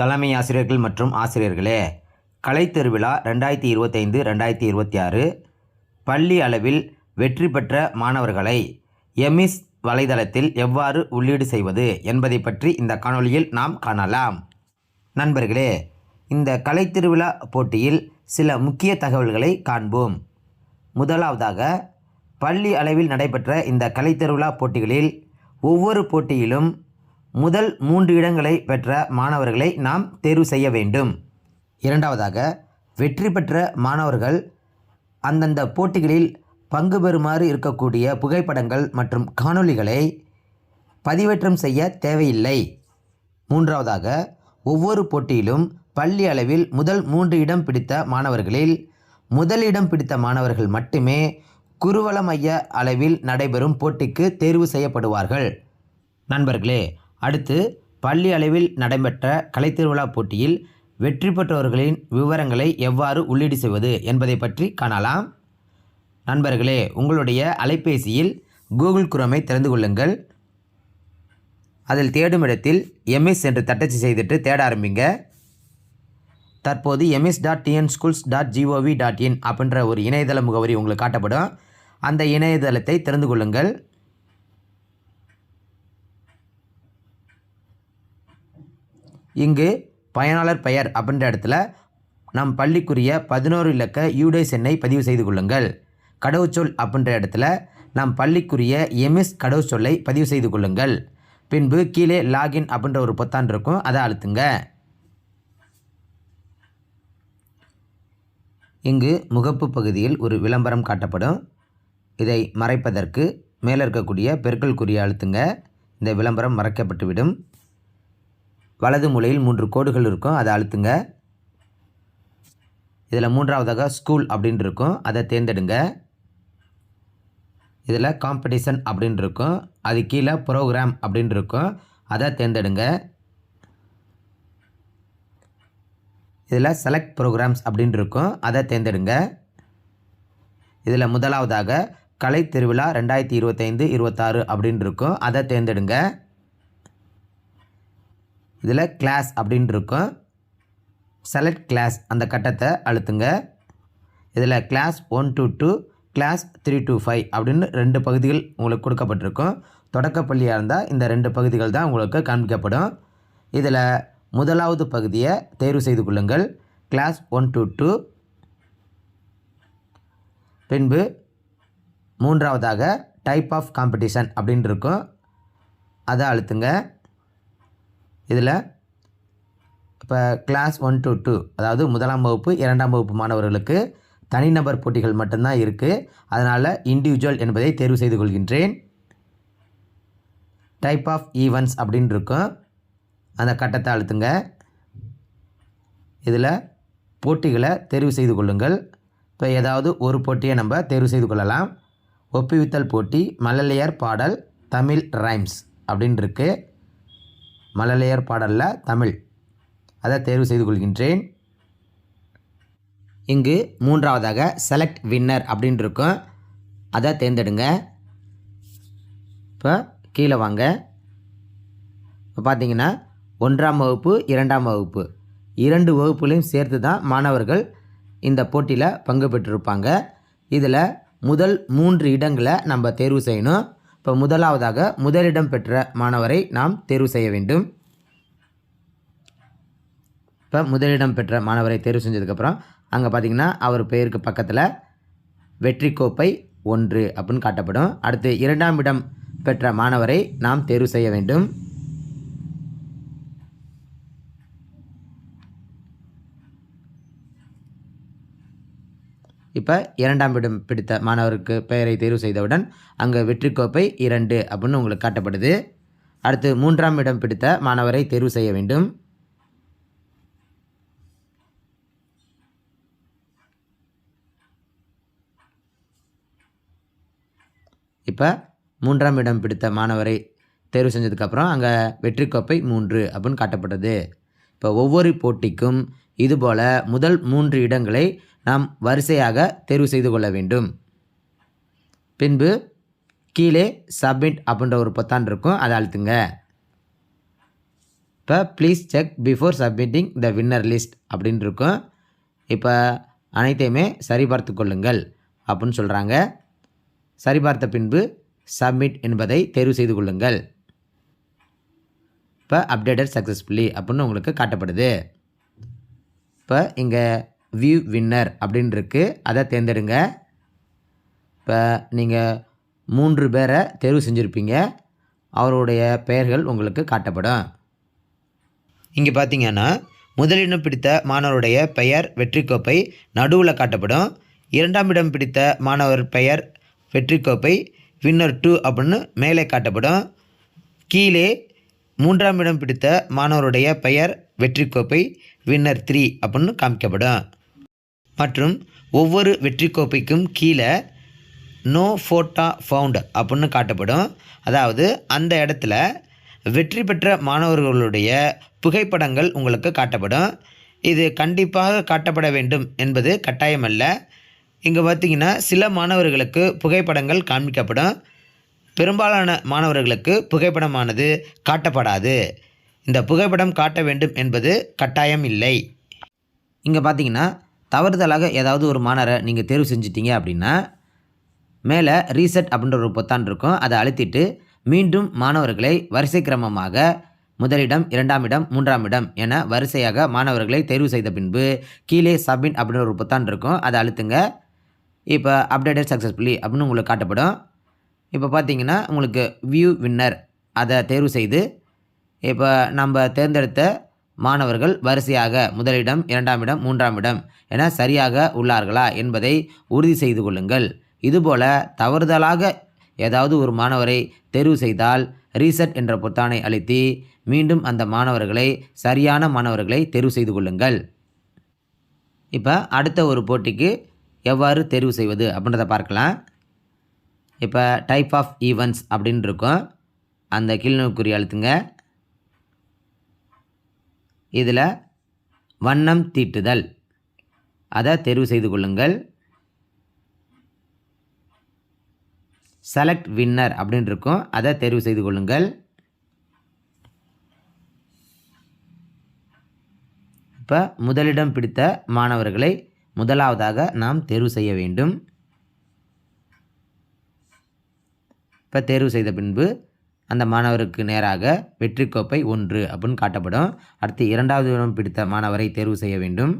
தலைமை ஆசிரியர்கள் மற்றும் ஆசிரியர்களே கலைத் திருவிழா ரெண்டாயிரத்தி இருபத்தைந்து ரெண்டாயிரத்தி இருபத்தி ஆறு பள்ளி அளவில் வெற்றி பெற்ற மாணவர்களை எமிஸ் வலைதளத்தில் எவ்வாறு உள்ளீடு செய்வது என்பதை பற்றி இந்த காணொளியில் நாம் காணலாம். நண்பர்களே இந்த கலைத்திருவிழா போட்டியில் சில முக்கிய தகவல்களை காண்போம். முதலாவதாக பள்ளி அளவில் நடைபெற்ற இந்த கலைத்திருவிழா போட்டிகளில் ஒவ்வொரு போட்டியிலும் முதல் மூன்று இடங்களை பெற்ற மாணவர்களை நாம் தேர்வு செய்ய வேண்டும். இரண்டாவதாக வெற்றி பெற்ற மாணவர்கள் அந்தந்த போட்டிகளில் பங்கு பெறுமாறு இருக்கக்கூடிய புகைப்படங்கள் மற்றும் காணொளிகளை பதிவேற்றம் செய்ய தேவையில்லை. மூன்றாவதாக ஒவ்வொரு போட்டியிலும் பள்ளி அளவில் முதல் மூன்று இடம் பிடித்த மாணவர்களில் முதலிடம் பிடித்த மாணவர்கள் மட்டுமே குருவள மைய அளவில் நடைபெறும் போட்டிக்கு தேர்வு செய்யப்படுவார்கள். நண்பர்களே அடுத்து பள்ளி அளவில் நடைபெற்ற கலைத்திருவிழா போட்டியில் வெற்றி பெற்றவர்களின் விவரங்களை எவ்வாறு உள்ளீடு செய்வது என்பதை பற்றி காணலாம். நண்பர்களே உங்களுடைய அலைபேசியில் கூகுள் குரோமை திறந்து கொள்ளுங்கள். அதில் தேடும் இடத்தில் எம்எஸ் என்று தட்டச்சு செய்துட்டு தேட ஆரம்பிங்க. தற்போது MS dot TN schools dot GOV dot in அப்படின்ற ஒரு இணையதள முகவரி உங்களுக்கு காட்டப்படும். அந்த இணையதளத்தை திறந்து கொள்ளுங்கள். இங்கு பயனாளர் பெயர் அப்படின்ற இடத்துல நம் பள்ளிக்குரிய பதினோரு இலக்க யூடைஸ் எண்ணை பதிவு செய்து கொள்ளுங்கள். கடவுச்சொல் அப்படின்ற இடத்துல நம் பள்ளிக்குரிய எம்எஸ் கடவுச்சொல்லை பதிவு செய்து கொள்ளுங்கள். பின்பு கீழே லாகின் அப்படின்ற ஒரு பொத்தான் இருக்கும் அதை அழுத்துங்க. இங்கு முகப்பு பகுதியில் ஒரு விளம்பரம் காட்டப்படும். இதை மறைப்பதற்கு மேலே இருக்கக்கூடிய பெருக்கல் குறியை அழுத்துங்க. இந்த விளம்பரம் மறைக்கப்பட்டுவிடும். வலது மூலையில் மூன்று கோடுகள் இருக்கும். அதை அழுத்துங்க. இதில் மூன்றாவதாக ஸ்கூல் அப்படின்னு இருக்கும். அதை தேர்ந்தெடுங்க. இதில் காம்படிஷன் அப்படின்னு இருக்கும். அது கீழே ப்ரோக்ராம் அப்படின்னு இருக்கும். அதை தேர்ந்தெடுங்க. இதில் செலக்ட் ப்ரோக்ராம்ஸ் அப்படின்னு இருக்கும். அதை தேர்ந்தெடுங்க. இதில் முதலாவதாக கலை திருவிழா ரெண்டாயிரத்தி இருபத்தைந்து இருபத்தாறு அப்படின்னு இருக்கும். அதை தேர்ந்தெடுங்க. இதில் கிளாஸ் அப்படின்னு இருக்கும். செலக்ட் கிளாஸ் அந்த கட்டத்தை அழுத்துங்க. இதில் class one to two class three to five அப்படின்னு ரெண்டு பகுதிகள் உங்களுக்கு கொடுக்கப்பட்டிருக்கும். தொடக்கப்பள்ளியாக இருந்தால் இந்த ரெண்டு பகுதிகள் தான் உங்களுக்கு காண்பிக்கப்படும். இதில் முதலாவது பகுதியை தேர்வு செய்து கொள்ளுங்கள். கிளாஸ் ஒன் டு டூ பின்பு மூன்றாவதாக டைப் ஆஃப் காம்படிஷன் அப்படின்னு இருக்கும். அதை அழுத்துங்க. இதில் இப்போ கிளாஸ் ஒன் டு டூ அதாவது முதலாம் வகுப்பு இரண்டாம் வகுப்பு மாணவர்களுக்கு தனிநபர் போட்டிகள் மட்டும்தான் இருக்குது அதனால் இண்டிவிஜுவல் என்பதை தேர்வு செய்து கொள்கின்றேன். டைப் ஆஃப் ஈவெண்ட்ஸ் அப்படின்னு இருக்கும். அந்த கட்டத்தை அழுத்துங்க. இதில் போட்டிகளை தேர்வு செய்து கொள்ளுங்கள். இப்போ ஏதாவது ஒரு போட்டியை நம்ம தேர்வு செய்து கொள்ளலாம். ஒப்புவித்தல் போட்டி மழலையர் பாடல் தமிழ் ரைம்ஸ் அப்படின்னு இருக்குது மழலையர் பாடலில் தமிழ். அதை தேர்வு செய்து கொள்கின்றேன். இங்கு மூன்றாவதாக செலக்ட் வின்னர் அப்படின்னு இருக்கும் அதை தேர்ந்தெடுங்க. இப்போ கீழே வாங்க. இப்போ பார்த்தீங்கன்னா ஒன்றாம் வகுப்பு இரண்டாம் வகுப்பு. இரண்டு வகுப்புகளையும் சேர்த்து தான் மாணவர்கள் இந்த போட்டியில் பங்கு பெற்றிருப்பாங்க. இதில் முதல் மூன்று இடங்களை நம்ம தேர்வு செய்யணும். இப்போ முதலாவதாக முதலிடம் பெற்ற மாணவரை நாம் தேர்வு செய்ய வேண்டும். இப்போ முதலிடம் பெற்ற மாணவரை தேர்வு செஞ்சதுக்கப்புறம் அங்கே பார்த்தீங்கன்னா அவர் பெயருக்கு பக்கத்தில் வெற்றி கோப்பை ஒன்று அப்படின்னு காட்டப்படும். அடுத்து இரண்டாம் இடம் பெற்ற மாணவரை நாம் தேர்வு செய்ய வேண்டும். இப்போ இரண்டாம் இடம் பிடித்த மாணவருக்கு பெயரை தேர்வு செய்தவுடன் அங்கே வெற்றி கோப்பை இரண்டு அப்படின்னு உங்களுக்கு காட்டப்படுது. அடுத்து மூன்றாம் இடம் பிடித்த மாணவரை தேர்வு செய்ய வேண்டும். இப்போ மூன்றாம் இடம் பிடித்த மாணவரை தேர்வு செஞ்சதுக்கப்புறம் அங்கே வெற்றி கோப்பை மூன்று அப்படின்னு காட்டப்பட்டது. இப்போ ஒவ்வொரு போட்டிக்கும் இதுபோல் முதல் மூன்று இடங்களை நாம் வரிசையாக தேர்வு செய்து கொள்ள வேண்டும். பின்பு கீழே சப்மிட் அப்படின்ற ஒரு பொத்தான் இருக்கும் அதை அழுத்துங்க. இப்போ please check before submitting the winner list அப்படின்னு இருக்கும். இப்போ அனைத்தையுமே சரிபார்த்து கொள்ளுங்கள் அப்படின்னு சொல்கிறாங்க சரிபார்த்த பின்பு சப்மிட் என்பதை தேர்வு செய்து கொள்ளுங்கள். இப்போ அப்டேட்டட் சக்ஸஸ்ஃபுல்லி அப்படின்னு உங்களுக்கு காட்டப்படுது. இப்போ இங்கே வியூ வின்னர் அப்படின்னு இருக்கு அதை தேர்ந்தெடுங்க. இப்போ நீங்கள் மூன்று பேரை தேர்வு செஞ்சுருப்பீங்க. அவருடைய பெயர்கள் உங்களுக்கு காட்டப்படும். இங்கே பார்த்தீங்கன்னா முதலிடம் பிடித்த மாணவருடைய பெயர் வெற்றி கோப்பை நடுவில் காட்டப்படும். இரண்டாம் இடம் பிடித்த மாணவர் பெயர் வெற்றி கோப்பை வின்னர் டூ அப்படின்னு மேலே காட்டப்படும். கீழே மூன்றாம் இடம் பிடித்த மாணவருடைய பெயர் வெற்றி கோப்பை வின்னர் த்ரீ அப்படின்னு காமிக்கப்படும். மற்றும் ஒவ்வொரு வெற்றி கோப்பைக்கும் கீழே நோ ஃபோட்டா ஃபவுண்ட் அப்படின்னு காட்டப்படும். அதாவது அந்த இடத்துல வெற்றி பெற்ற மாணவர்களுடைய புகைப்படங்கள் உங்களுக்கு காட்டப்படும். இது கண்டிப்பாக காட்டப்பட வேண்டும் என்பது கட்டாயமல்ல. இங்கே பார்த்தீங்கன்னா சில மாணவர்களுக்கு புகைப்படங்கள் காண்பிக்கப்படும். பெரும்பாலான மாணவர்களுக்கு புகைப்படமானது காட்டப்படாது. இந்த புகைப்படம் காட்ட வேண்டும் என்பது கட்டாயம் இல்லை. இங்கே பார்த்தீங்கன்னா தவறுதலாக ஏதாவது ஒரு மாணவரை நீங்கள் தேர்வு செஞ்சிட்டீங்க அப்படின்னா மேலே ரீசெட் அப்படின்ற ஒரு பொத்தான் இருக்கும். அதை அழுத்திட்டு மீண்டும் மாணவர்களை வரிசை கிரமமாக முதலிடம் இரண்டாம் இடம் மூன்றாம் இடம் என வரிசையாக மாணவர்களை தேர்வு செய்த பின்பு கீழே சப்மிட் அப்படின்ற ஒரு பொத்தான் இருக்கும். அதை அழுத்துங்க. இப்போ அப்டேட்டட் சக்ஸஸ்ஃபுல்லி அப்படின்னு உங்களுக்கு காட்டப்படும். இப்போ பார்த்தீங்கன்னா உங்களுக்கு வியூ வின்னர் அதை தேர்வு செய்து இப்போ நம்ம தேர்ந்தெடுத்த மாணவர்கள் வரிசையாக முதலிடம் இரண்டாம் இடம் மூன்றாம் இடம் என சரியாக உள்ளார்களா என்பதை உறுதி செய்து கொள்ளுங்கள். இதுபோல தவறுதலாக ஏதாவது ஒரு மாணவரை தெரிவு செய்தால் ரீசெட் என்ற பொத்தானை அழுத்தி மீண்டும் அந்த மாணவர்களை சரியான மாணவர்களை தெரிவு செய்து கொள்ளுங்கள். இப்போ அடுத்த ஒரு போட்டிக்கு எவ்வாறு தெரிவு செய்வது அப்படின்றத பார்க்கலாம். இப்போ டைப் ஆஃப் ஈவெண்ட்ஸ் அப்படின்னு இருக்கும். அந்த கீழ்நோக்குறி அழுத்துங்க. இதில் வண்ணம் தீட்டுதல். அதை தேர்வு செய்து கொள்ளுங்கள். செலக்ட் வின்னர் அப்படின்னு இருக்கும். அதை தேர்வு செய்து கொள்ளுங்கள். இப்போ முதலிடம் பிடித்த மாணவர்களை முதலாவதாக நாம் தேர்வு செய்ய வேண்டும். இப்போ தேர்வு செய்த பின்பு அந்த மாணவருக்கு நேராக வெற்றி கோப்பை ஒன்று அப்படின்னு காட்டப்படும். அடுத்து இரண்டாவது இடம் பிடித்த மாணவரை தேர்வு செய்ய வேண்டும்.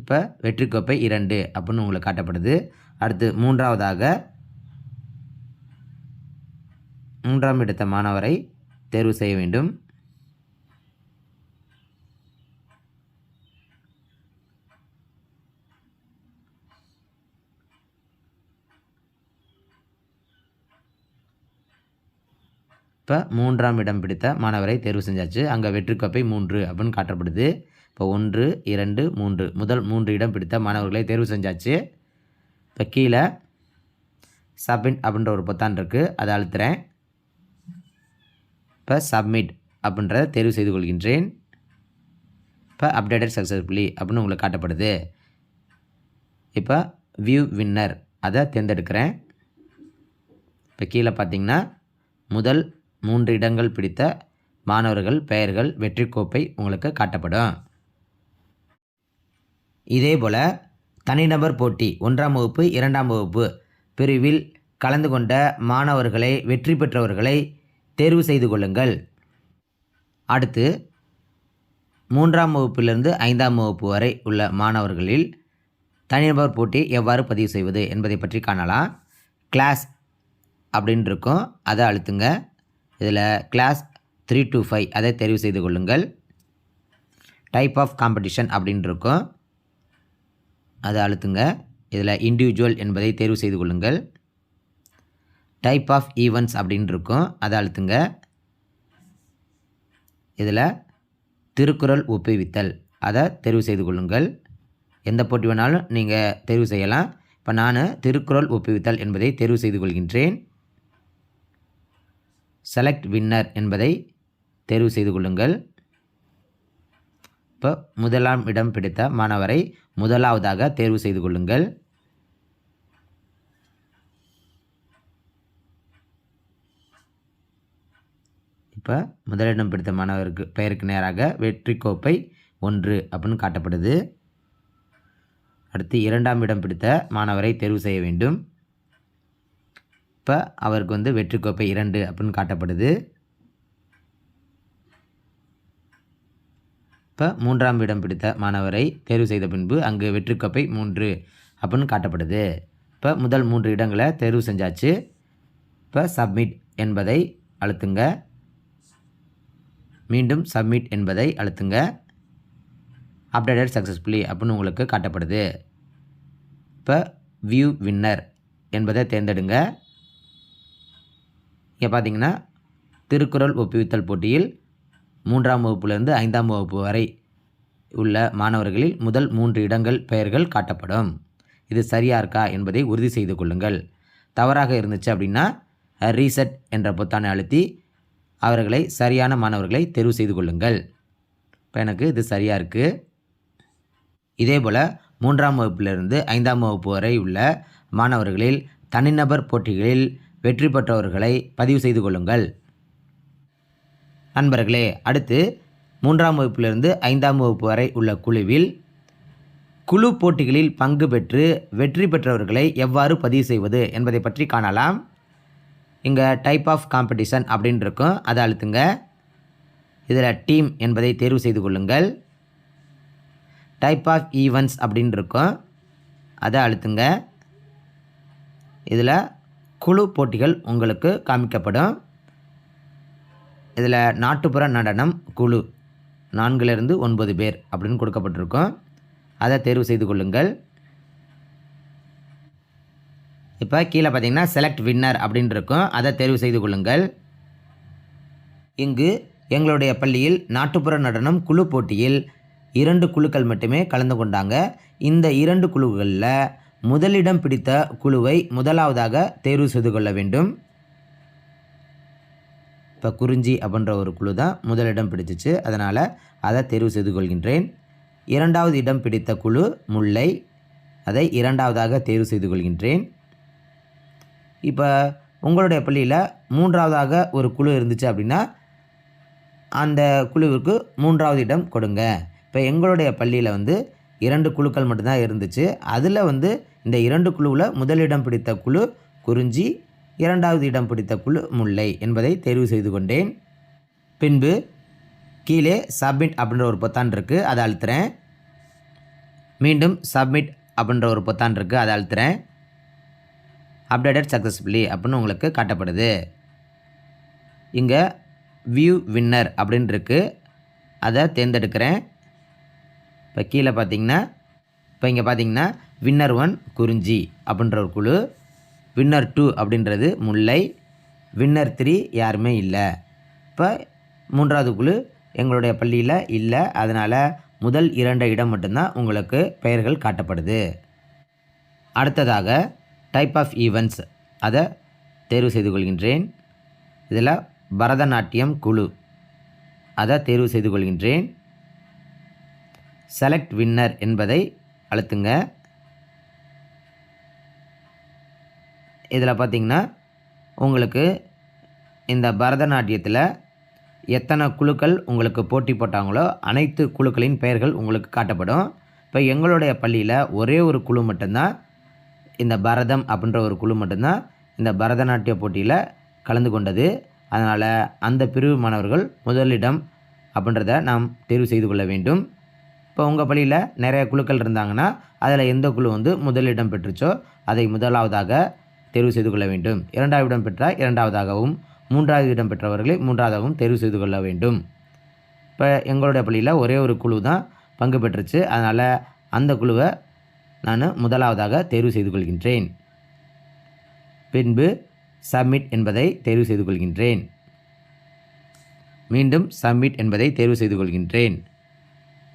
இப்போ வெற்றி கோப்பை இரண்டு அப்படின்னு உங்களுக்கு காட்டப்படுது. அடுத்து மூன்றாவதாக மூன்றாம் இடத்த மாணவரை தேர்வு செய்ய வேண்டும். இப்போ மூன்றாம் இடம் பிடித்த மாணவரை தேர்வு செஞ்சாச்சு. அங்கே வெற்றிக்கோப்பை மூன்று அப்படின்னு காட்டப்படுது. இப்போ ஒன்று இரண்டு மூன்று. முதல் மூன்று இடம் பிடித்த மாணவர்களை தேர்வு செஞ்சாச்சு. இப்போ கீழே சப்மிட் அப்படின்ற ஒரு பொத்தான் இருக்குது அதை அழுத்துறேன். இப்போ சப்மிட் அப்படின்றத தேர்வு செய்து கொள்கின்றேன். இப்போ அப்டேட்டட் சக்ஸஸ்ஃபுல்லி அப்படின்னு உங்களுக்கு காட்டப்படுது. இப்போ வியூ வின்னர் அதை தேர்ந்தெடுக்கிறேன். இப்போ கீழே பார்த்தீங்கன்னா முதல் மூன்று இடங்கள் பிடித்த மாணவர்கள் பெயர்கள் வெற்றி கோப்பை உங்களுக்கு காட்டப்படும். இதேபோல் தனிநபர் போட்டி ஒன்றாம் வகுப்பு இரண்டாம் வகுப்பு பிரிவில் கலந்து கொண்ட மாணவர்களை வெற்றி பெற்றவர்களை தேர்வு செய்து கொள்ளுங்கள். அடுத்து மூன்றாம் வகுப்பிலிருந்து ஐந்தாம் வகுப்பு வரை உள்ள மாணவர்களில் தனிநபர் போட்டி எவ்வாறு பதிவு செய்வது என்பதை பற்றி காணலாம். கிளாஸ் அப்படின்னு இருக்கும் அதை அழுத்துங்க. இதில் கிளாஸ் த்ரீ டு ஃபைவ் அதை தெரிவு செய்து கொள்ளுங்கள். டைப் ஆஃப் காம்படிஷன் அப்படின்னு இருக்கும். அதை அழுத்துங்க. இதில் இண்டிவிஜுவல் என்பதை தேர்வு செய்து கொள்ளுங்கள். டைப் ஆஃப் ஈவெண்ட்ஸ் அப்படின்னு இருக்கும். அதை அழுத்துங்க. இதில் திருக்குறள் ஒப்புவித்தல். அதை தெரிவு செய்து கொள்ளுங்கள். எந்த போட்டி வேணாலும் நீங்கள் தெரிவு செய்யலாம். இப்போ நான் திருக்குறள் ஒப்புவித்தல் என்பதை தெரிவு செய்து கொள்கின்றேன். செலக்ட் வின்னர் என்பதை தேர்வு செய்து கொள்ளுங்கள். இப்போ முதலாம் இடம் பிடித்த மாணவரை முதலாவதாக தேர்வு செய்து கொள்ளுங்கள். இப்போ முதலிடம் பிடித்த மாணவருக்கு பெயருக்கு நேராக வெற்றி கோப்பை ஒன்று அப்படின்னு காட்டப்படுது. அடுத்து இரண்டாம் இடம் பிடித்த மாணவரை தேர்வு செய்ய வேண்டும். இப்போ அவருக்கு வந்து வெற்றி கோப்பை இரண்டு அப்படின்னு காட்டப்படுது. இப்போ மூன்றாம் இடம் பிடித்த மாணவரை தேர்வு செய்த பின்பு அங்கு வெற்றிக்கோப்பை மூன்று அப்படின்னு காட்டப்படுது. இப்போ முதல் மூன்று இடங்களை தேர்வு செஞ்சாச்சு. இப்போ சப்மிட் என்பதை அழுத்துங்க. மீண்டும் சப்மிட் என்பதை அழுத்துங்க. அப்டேட்டட் சக்ஸஸ்ஃபுல்லி அப்படின்னு உங்களுக்கு காட்டப்படுது. இப்போ வியூ வின்னர் என்பதை தேர்ந்தெடுங்க. இங்கே பார்த்தீங்கன்னா திருக்குறள் ஒப்புவித்தல் போட்டியில் மூன்றாம் வகுப்புலேருந்து ஐந்தாம் வகுப்பு வரை உள்ள மாணவர்களில் முதல் மூன்று இடங்கள் பெயர்கள் காட்டப்படும். இது சரியாக இருக்கா என்பதை உறுதி செய்து கொள்ளுங்கள். தவறாக இருந்துச்சு அப்படின்னா ரீசெட் என்ற பொத்தானை அழுத்தி அவர்களை சரியான மாணவர்களை தெரிவு செய்து கொள்ளுங்கள். இப்போ எனக்கு இது சரியாக இருக்குது இதே போல் மூன்றாம் வகுப்பிலிருந்து ஐந்தாம் வகுப்பு வரை உள்ள மாணவர்களில் தனிநபர் போட்டிகளில் வெற்றி பெற்றவர்களை பதிவு செய்து கொள்ளுங்கள். நண்பர்களே அடுத்து மூன்றாம் வகுப்பிலிருந்து ஐந்தாம் வகுப்பு வரை உள்ள குழுவில் குழு போட்டிகளில் பங்கு பெற்று வெற்றி பெற்றவர்களை எவ்வாறு பதிவு செய்வது என்பதை பற்றி காணலாம். இங்கே டைப் ஆஃப் காம்படிஷன் அப்படின்னு இருக்கும். அதை அழுத்துங்க. இதில் டீம் என்பதை தேர்வு செய்து கொள்ளுங்கள். டைப் ஆஃப் ஈவெண்ட்ஸ் அப்படின்னு இருக்கும். அதை அழுத்துங்க. இதில் குழு போட்டிகள் உங்களுக்கு காமிக்கப்படும். இதில் நாட்டுப்புற நடனம் குழு நான்கிலிருந்து ஒன்பது பேர் அப்படின்னு கொடுக்கப்பட்டிருக்கும். அதை தேர்வு செய்து கொள்ளுங்கள். இப்போ கீழே பார்த்தீங்கன்னா செலக்ட் வின்னர் அப்படின்னு இருக்கும். அதை தேர்வு செய்து கொள்ளுங்கள். இங்கு எங்களுடைய பள்ளியில் நாட்டுப்புற நடனம் குழு போட்டியில் இரண்டு குழுக்கள் மட்டுமே கலந்து கொண்டாங்க. இந்த இரண்டு குழுக்களில் முதலிடம் பிடித்த குழுவை முதலாவதாக தேர்வு செய்து கொள்ள வேண்டும். இப்போ குறிஞ்சி அப்படின்ற ஒரு குழு தான் முதலிடம் பிடிச்சிச்சு. அதனால் அதை தேர்வு செய்து கொள்கின்றேன். இரண்டாவது இடம் பிடித்த குழு முல்லை. அதை இரண்டாவதாக தேர்வு செய்து கொள்கின்றேன். இப்போ உங்களுடைய பள்ளியில் மூன்றாவதாக ஒரு குழு இருந்துச்சு அப்படின்னா அந்த குழுவிற்கு மூன்றாவது இடம் கொடுங்க. இப்போ எங்களுடைய பள்ளியில் வந்து இரண்டு குழுக்கள் மட்டும்தான் இருந்துச்சு. அதில் வந்து இந்த இரண்டு குழுவில் முதலிடம் பிடித்த குழு குறிஞ்சி இரண்டாவது இடம் பிடித்த குழு முல்லை என்பதை தேர்வு செய்து கொண்டேன். பின்பு கீழே சப்மிட் அப்படின்ற ஒரு பொத்தான் இருக்குது அதை அழுத்துறேன். மீண்டும் சப்மிட் அப்படின்ற ஒரு பொத்தான் இருக்குது அதை அழுத்துறேன். அப்டேட்டட் சக்ஸஸ்ஃபுல்லி அப்படின்னு உங்களுக்கு காட்டப்படுது. இங்கே வியூ வின்னர் அப்படின்ருக்கு அதை தேர்ந்தெடுக்கிறேன். இப்போ கீழே பார்த்தீங்கன்னா இப்போ இங்கே பார்த்தீங்கன்னா வின்னர் ஒன் குறிஞ்சி அப்படின்ற ஒரு குழு வின்னர் டூ அப்படின்றது முல்லை வின்னர் த்ரீ யாருமே இல்லை. இப்போ மூன்றாவது குழு எங்களுடைய பள்ளியில் இல்லை அதனால் முதல் இரண்டு இடம் மட்டும்தான் உங்களுக்கு பெயர்கள் காட்டப்படுது. அடுத்ததாக டைப் ஆஃப் ஈவெண்ட்ஸ் அதை தேர்வு செய்து கொள்கின்றேன். இதில் பரதநாட்டியம் குழு அதை தேர்வு செய்து கொள்கின்றேன். செலக்ட் வின்னர் என்பதை அழுத்துங்க. இதில் பார்த்திங்கன்னா உங்களுக்கு இந்த பரதநாட்டியத்தில் எத்தனை குழுக்கள் உங்களுக்கு போட்டி போட்டாங்களோ அனைத்து குழுக்களின் பெயர்கள் உங்களுக்கு காட்டப்படும். இப்போ எங்களுடைய பள்ளியில் ஒரே ஒரு குழு மட்டும்தான் இந்த பரதம் அப்படின்ற ஒரு குழு மட்டும்தான் இந்த பரதநாட்டிய போட்டியில் கலந்து கொண்டது. அதனால் அந்த பிரிவு மாணவர்கள் முதலிடம் அப்படின்றத நாம் தேர்வு செய்து கொள்ள வேண்டும். இப்போ உங்கள் பள்ளியில் நிறைய குழுக்கள் இருந்தாங்கன்னா அதில் எந்த குழு வந்து முதலிடம் பெற்றுச்சோ அதை முதலாவதாக தேர்வு செய்து கொள்ள வேண்டும். இரண்டாவது இடம் பெற்றால் இரண்டாவதாகவும் மூன்றாவது இடம் பெற்றவர்களை மூன்றாவதாகவும் தேர்வு செய்து கொள்ள வேண்டும். இப்போ எங்களுடைய பள்ளியில் ஒரே ஒரு குழு தான் பங்கு பெற்றுச்சு. அதனால் அந்த குழுவை நான் முதலாவதாக தேர்வு செய்து கொள்கின்றேன். பின்பு சப்மிட் என்பதை தேர்வு செய்து கொள்கின்றேன். மீண்டும் சப்மிட் என்பதை தேர்வு செய்து கொள்கின்றேன்.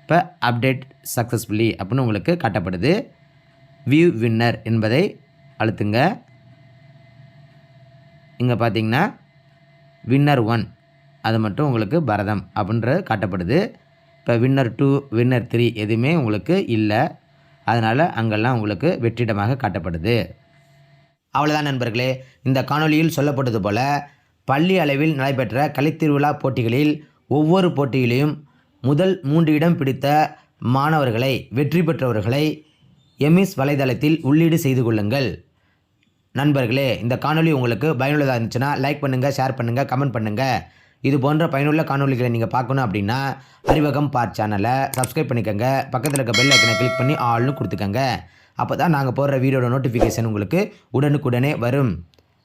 இப்போ அப்டேட் சக்ஸஸ்ஃபுல்லி அப்படின்னு உங்களுக்கு காட்டப்படுது. வியூ வின்னர் என்பதை அழுத்துங்க. இங்கே பார்த்தீங்கன்னா வின்னர் ஒன் அது மட்டும் உங்களுக்கு பரதம் அப்படின்றது காட்டப்படுது. இப்போ வின்னர் டூ வின்னர் த்ரீ எதுவுமே உங்களுக்கு இல்லை. அதனால் அங்கெல்லாம் உங்களுக்கு வெற்றிடமாக காட்டப்படுது. அவ்வளோதான் நண்பர்களே. இந்த காணொளியில் சொல்லப்பட்டது போல் பள்ளி அளவில் நடைபெற்ற கலைத்திருவிழா போட்டிகளில் ஒவ்வொரு போட்டியிலையும் முதல் மூன்று இடம் பிடித்த மாணவர்களை வெற்றி பெற்றவர்களை எம்இஸ் வலைதளத்தில் உள்ளீடு செய்து கொள்ளுங்கள். நண்பர்களே இந்த காணொளி உங்களுக்கு பயனுள்ளதாக இருந்துச்சுன்னா லைக் பண்ணுங்கள் ஷேர் பண்ணுங்கள் கமெண்ட் பண்ணுங்கள் இது போன்ற பயனுள்ள காணொளிகளை நீங்கள் பார்க்கணும் அப்படின்னா அறிவகம் பார் சேனலை சப்ஸ்கிரைப் பண்ணிக்கோங்க. பக்கத்தில் இருக்க பெல் ஐக்கனை கிளிக் பண்ணி ஆள்னு கொடுத்துக்கோங்க. அப்போ தான் நாங்கள் போடுற வீடியோட நோட்டிஃபிகேஷன் உங்களுக்கு உடனுக்குடனே வரும்.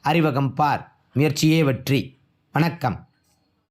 அறிவகம் பார் முயற்சியே வெற்றி. வணக்கம்.